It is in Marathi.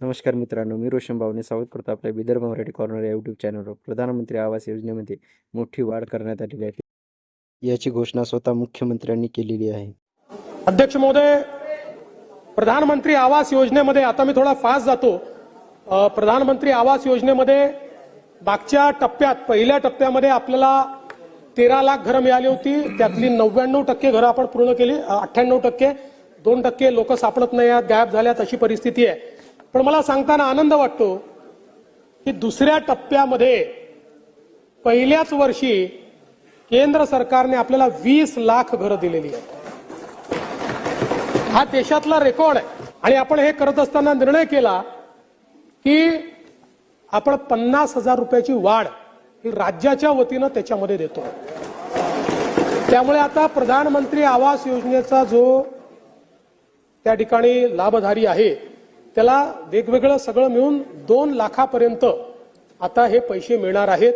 नमस्कार मित्रांनो मी रोशन भावने सावध करतो आपल्या विदर्भ मराठी कॉर्नर या यूट्यूब चॅनलवर प्रधानमंत्री आवास योजनेमध्ये मोठी वाढ करण्यात आलेली आहे. याची घोषणा स्वतः मुख्यमंत्र्यांनी केलेली आहे. अध्यक्ष महोदय प्रधानमंत्री आवास योजनेमध्ये आता मी थोडा फास्ट जातो. प्रधानमंत्री आवास योजनेमध्ये मागच्या टप्प्यात पहिल्या टप्प्यामध्ये आपल्याला तेरा लाख घरं मिळाली होती. त्यातली नव्याण्णव टक्के घरं आपण पूर्ण केली. अठ्ठ्याण्णव टक्के दोन टक्के लोक सापडत नाही आहेत गायब झाल्यात अशी परिस्थिती आहे. पण मला सांगताना आनंद वाटतो की दुसऱ्या टप्प्यामध्ये पहिल्याच वर्षी केंद्र सरकारने आपल्याला वीस लाख घरं दिलेली आहेत. हा देशातला रेकॉर्ड आहे. आणि आपण हे करत असताना निर्णय केला की आपण पन्नास हजार रुपयाची वाढ ही राज्याच्या वतीनं त्याच्यामध्ये देतो. त्यामुळे आता प्रधानमंत्री आवास योजनेचा जो त्या ठिकाणी लाभधारी आहे त्याला वेगवेगळं सगळं मिळून दोन लाखापर्यंत आता हे पैसे मिळणार आहेत.